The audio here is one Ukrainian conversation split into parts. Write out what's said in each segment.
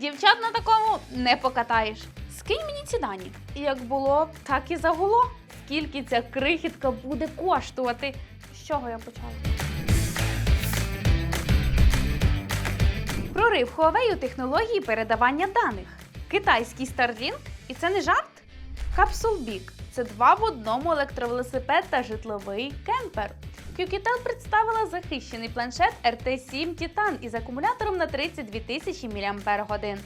Дівчат на такому не покатаєш. Скинь мені ці дані. Як було, так і загуло. Скільки ця крихітка буде коштувати? З чого я почала? Прорив Huawei у технології передавання даних. Китайський Starlink? І це не жарт? Big – це два в одному електровелосипед та житловий кемпер. QQtel представила захищений планшет RT7 Titan із акумулятором на 32 тисячі мАч.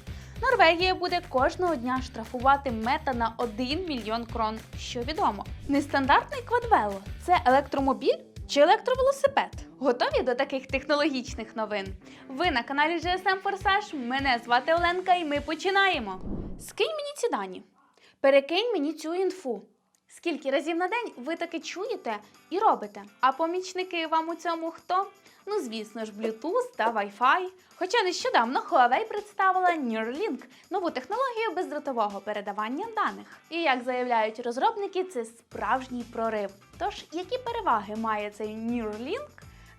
Норвегія буде кожного дня штрафувати мета на 1 мільйон крон. Що відомо? Нестандартний квадвело це електромобіль чи електровелосипед? Готові до таких технологічних новин? Ви на каналі GSM Форсаж. Мене звати Оленка, і ми починаємо. Скинь мені ці дані. Перекинь мені цю інфу. Скільки разів на день ви таки чуєте і робите? А помічники вам у цьому хто? Ну, звісно ж, Bluetooth та Wi-Fi. Хоча нещодавно Huawei представила Neuralink – нову технологію бездротового передавання даних. І як заявляють розробники, це справжній прорив. Тож, які переваги має цей Neuralink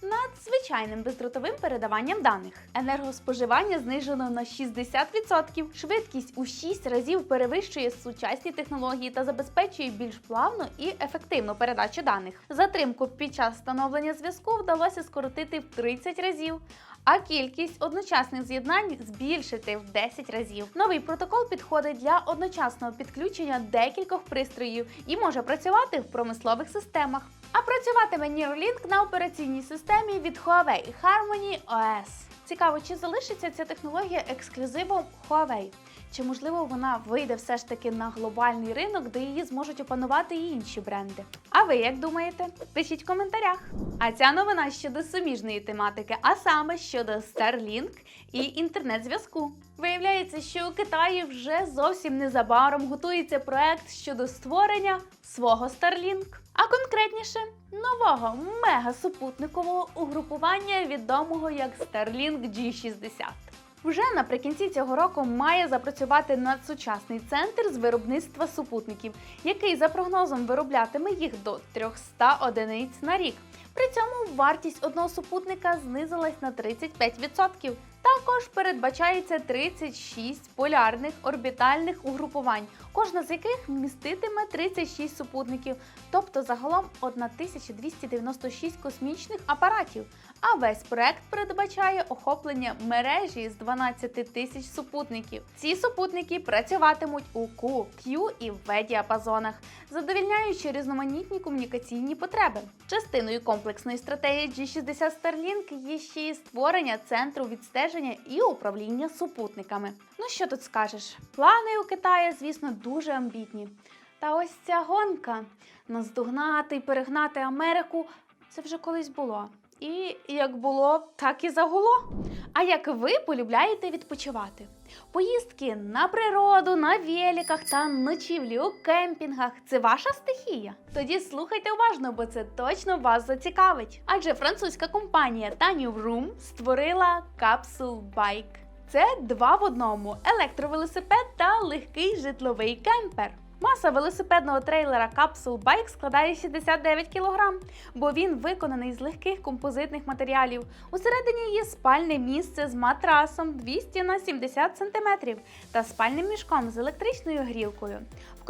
над звичайним бездротовим передаванням даних. Енергоспоживання знижено на 60%, швидкість у 6 разів перевищує сучасні технології та забезпечує більш плавну і ефективну передачу даних. Затримку під час встановлення зв'язку вдалося скоротити в 30 разів. А кількість одночасних з'єднань збільшити в 10 разів. Новий протокол підходить для одночасного підключення декількох пристроїв і може працювати в промислових системах. А працюватиме Neuralink на операційній системі від Huawei Harmony OS. Цікаво, чи залишиться ця технологія ексклюзивом Huawei? Чи можливо вона вийде все ж таки на глобальний ринок, де її зможуть опанувати і інші бренди? А ви як думаєте? Пишіть в коментарях. А ця новина щодо суміжної тематики, а саме щодо Starlink і інтернет-зв'язку. Виявляється, що у Китаї вже зовсім незабаром готується проект щодо створення свого Starlink. А конкретніше нового мегасупутникового угрупування, відомого як Starlink G60. Вже наприкінці цього року має запрацювати надсучасний центр з виробництва супутників, який за прогнозом вироблятиме їх до 300 одиниць на рік. При цьому вартість одного супутника знизилась на 35%. Також передбачається 36 полярних орбітальних угрупувань, кожна з яких міститиме 36 супутників, тобто загалом 1296 космічних апаратів. А весь проект передбачає охоплення мережі з 12 тисяч супутників. Ці супутники працюватимуть у Q, Q і V діапазонах, задовільняючи різноманітні комунікаційні потреби. Частиною комплексної стратегії G60 Starlink є ще й створення центру відстеження і управління супутниками. Ну що тут скажеш? Плани у Китаї, звісно, дуже амбітні. Та ось ця гонка наздогнати і перегнати Америку це вже колись було. І як було, так і загуло. А як ви полюбляєте відпочивати? Поїздки на природу, на великах та ночівлі у кемпінгах це ваша стихія? Тоді слухайте уважно, бо це точно вас зацікавить. Адже французька компанія Tiny Room створила Capsule Bike. Це два в одному електровелосипед та легкий житловий кемпер. Маса велосипедного трейлера Capsule Bike складає 69 кг, бо він виконаний з легких композитних матеріалів. Усередині є спальне місце з матрасом 200 на 70 см та спальним мішком з електричною грілкою.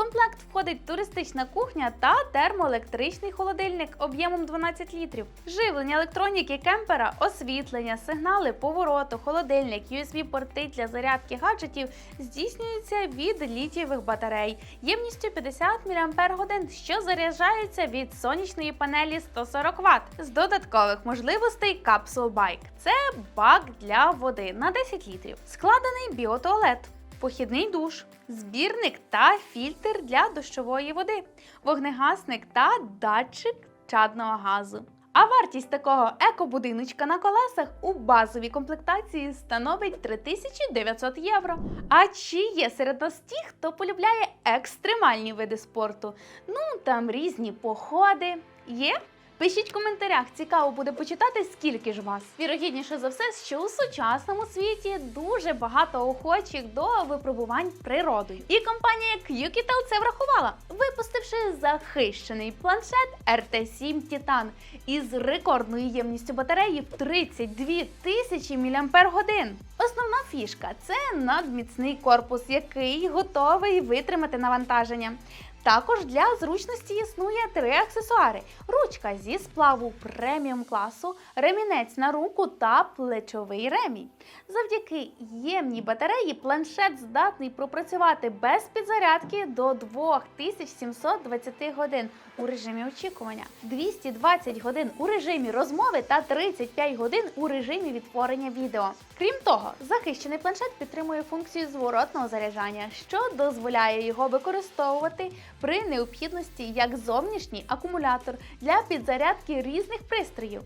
Комплект входить туристична кухня та термоелектричний холодильник об'ємом 12 літрів. Живлення електроніки кемпера, освітлення, сигнали повороту, холодильник, USB-порти для зарядки гаджетів здійснюються від літієвих батарей ємністю 50 мАч, що заряджаються від сонячної панелі 140 Вт. З додаткових можливостей Capsule Bike – це бак для води на 10 літрів, складений біотуалет похідний душ, збірник та фільтр для дощової води, вогнегасник та датчик чадного газу. А вартість такого екобудиночка на колесах у базовій комплектації становить 3900 євро. А чи є серед нас ті, хто полюбляє екстремальні види спорту? Ну там різні походи. Є? Пишіть в коментарях, цікаво буде почитати, скільки ж вас. Вірогідніше за все, що у сучасному світі дуже багато охочих до випробувань природою. І компанія QKitel це врахувала, випустивши захищений планшет RT7 Titan із рекордною ємністю батареї в 32 тисячі мАч. Основна фішка це надміцний корпус, який готовий витримати навантаження. Також для зручності існує три аксесуари: ручка зі сплаву преміум класу, ремінець на руку та плечовий ремінь. Завдяки ємній батареї планшет здатний пропрацювати без підзарядки до 2720 годин у режимі очікування, 220 годин у режимі розмови та 35 годин у режимі відтворення відео. Крім того, захищений планшет підтримує функцію зворотного заряджання, що дозволяє його використовувати при необхідності як зовнішній акумулятор для підзарядки різних пристроїв.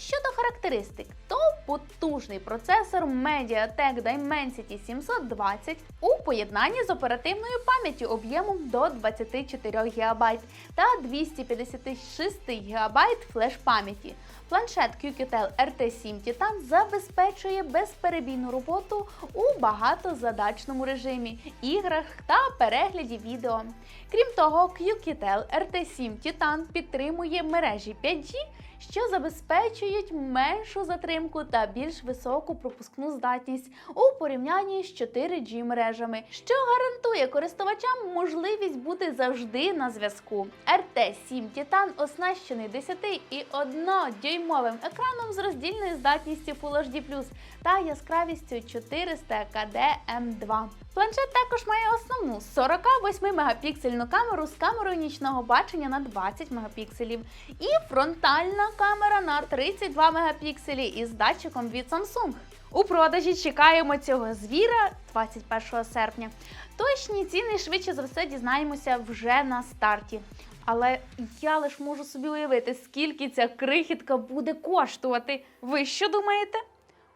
Щодо характеристик, то потужний процесор MediaTek Dimensity 720 у поєднанні з оперативною пам'яттю об'ємом до 24 ГБ та 256 ГБ флеш-пам'яті. Планшет QQtel RT7 Titan забезпечує безперебійну роботу у багатозадачному режимі, іграх та перегляді відео. Крім того, QQtel RT7 Titan підтримує мережі 5G, що забезпечують меншу затримку та більш високу пропускну здатність у порівнянні з 4G мережами, що гарантує користувачам можливість бути завжди на зв'язку. RT7 Titan оснащений 10,1 дюймовим екраном з роздільною здатністю Full HD+, та яскравістю 400 кдм2. Планшет також має основну 48 мегапіксельну камеру з камерою нічного бачення на 20 мегапікселів і фронтальна камера на 32 мегапікселі із датчиком від Samsung. У продажі чекаємо цього звіра 21 серпня. Точні ціни швидше за все дізнаємося вже на старті. Але я лиш можу собі уявити, скільки ця крихітка буде коштувати. Ви що думаєте?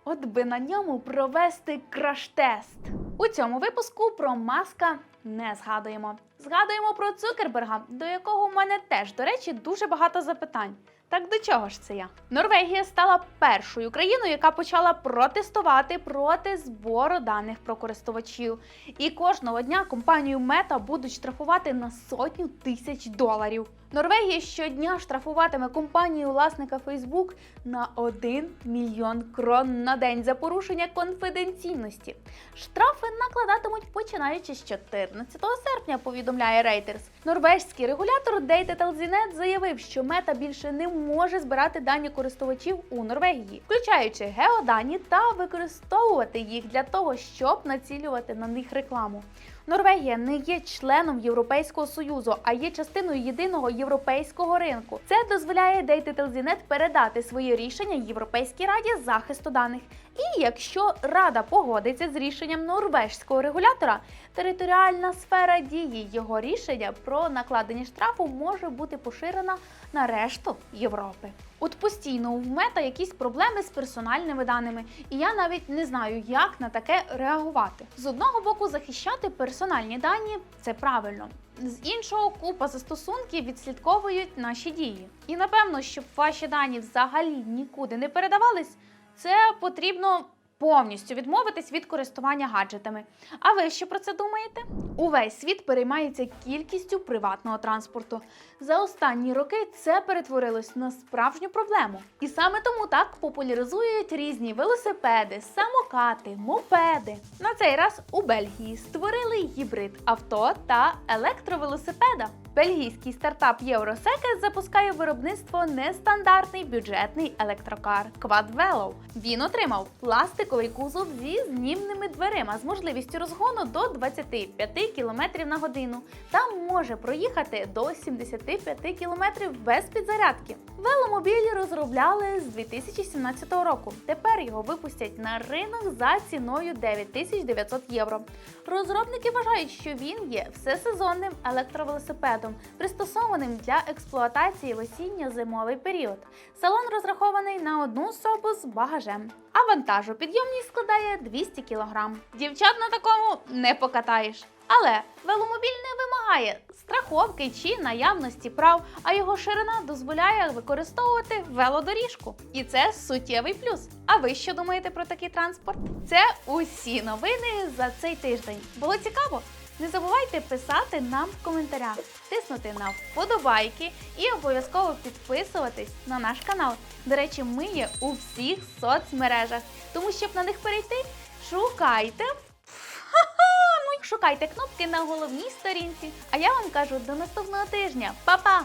От би на ньому провести краш-тест. У цьому випуску про маска не згадуємо. Згадуємо про Цукерберга, до якого у мене теж, до речі, дуже багато запитань. Так до чого ж це я? Норвегія стала першою країною, яка почала протестувати проти збору даних про користувачів. І кожного дня компанію Мета будуть штрафувати на сотню тисяч доларів. Норвегія щодня штрафуватиме компанію власника Facebook на 1 мільйон крон на день за порушення конфіденційності. Штрафи накладатимуть починаючи з 14 серпня, повідомляє Reuters. Норвежський регулятор Data заявив, що мета більше не може збирати дані користувачів у Норвегії, включаючи геодані та використовувати їх для того, щоб націлювати на них рекламу. Норвегія не є членом Європейського союзу, а є частиною єдиного європейського ринку. Це дозволяє Data передати свої рішення Європейській раді захисту даних. І якщо Рада погодиться з рішенням норвежського регулятора, територіальна сфера дії його рішення про накладення штрафу може бути поширена на решту Європи. От постійно у мета якісь проблеми з персональними даними, і я навіть не знаю, як на таке реагувати. З одного боку, захищати персональні дані це правильно. З іншого купа застосунків відслідковують наші дії. І напевно, щоб ваші дані взагалі нікуди не передавались, це потрібно повністю відмовитись від користування гаджетами. А ви що про це думаєте? Увесь світ переймається кількістю приватного транспорту. За останні роки це перетворилось на справжню проблему. І саме тому так популяризують різні велосипеди, самокати, мопеди. На цей раз у Бельгії створили гібрид авто та електровелосипеда. Бельгійський стартап Eurosecond запускає виробництво нестандартний бюджетний електрокар Quadvelo. Він отримав пластиковий кузов зі знімними дверима з можливістю розгону до 25 км на годину та може проїхати до 75 км без підзарядки. Веломобіль розробляли з 2017 року. Тепер його випустять на ринок за ціною 9900 євро. Розробники вважають, що він є всесезонним електровелосипедом, пристосованим для експлуатації в осінньо-зимовий період. Салон розрахований на одну особу з багажем, а вантажопідйомність складає 200 кг. Дівчат на такому не покатаєш. Але веломобіль не вимагає страховки чи наявності прав, а його ширина дозволяє використовувати велодоріжку. І це суттєвий плюс. А ви що думаєте про такий транспорт? Це усі новини за цей тиждень. Було цікаво? Не забувайте писати нам в коментарях, тиснути на вподобайки і обов'язково підписуватись на наш канал. До речі, ми є у всіх соцмережах. Тому щоб на них перейти, шукайте. Ну, шукайте кнопки на головній сторінці. А я вам кажу до наступного тижня. Па-па!